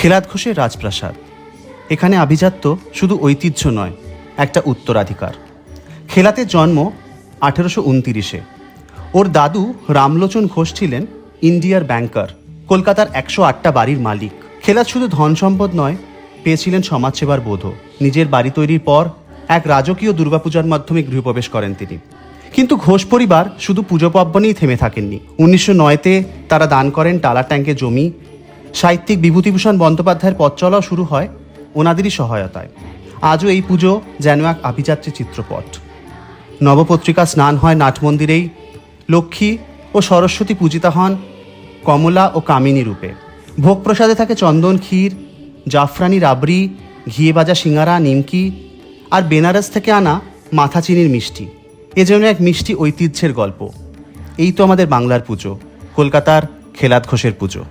খেলাদ ঘোষের রাজপ্রাসাদ। এখানে আভিজাত্য শুধু ঐতিহ্য নয়, একটা উত্তরাধিকার। খেলাতে জন্ম আঠেরোশো উনতিরিশে। ওর দাদু রামলোচন ঘোষ ছিলেন ইন্ডিয়ার ব্যাংকার, কলকাতার একশো আটটা বাড়ির মালিক। খেলাত শুধু ধন সম্পদ নয়, পেয়েছিলেন সমাজসেবার বোধও নিজের বাড়ি তৈরির পর এক রাজকীয় দুর্গাপূজার মাধ্যমে গৃহপ্রবেশ করেন তিনি। কিন্তু ঘোষ পরিবার শুধু পুজো পার্বণেই থেমে থাকেননি। উনিশশো নয়তে তারা দান করেন টালা ট্যাঙ্কে জমি সাহিত্যিক বিভূতিভূষণ বন্দ্যোপাধ্যায়ের পথ চলাও শুরু হয় ওনাদেরই সহায়তায়। আজও এই পুজো যেন এক আভিযাত্রী চিত্রপট। নবপত্রিকা স্নান হয় নাটমন্দিরেই লক্ষ্মী ও সরস্বতী পূজিতা হন কমলা ও কামিনী রূপে। ভোগ প্রসাদে থাকে চন্দন ক্ষীর, জাফরানি রাবড়ি, ঘিয়ে বাজা সিঙ্গারা, নিমকি আর বেনারস থেকে আনা মাথা চিনির মিষ্টি। এ যেন এক মিষ্টি ঐতিহ্যের গল্প। এই তো আমাদের বাংলার পুজো, কলকাতার খেলাত ঘোষের পুজো।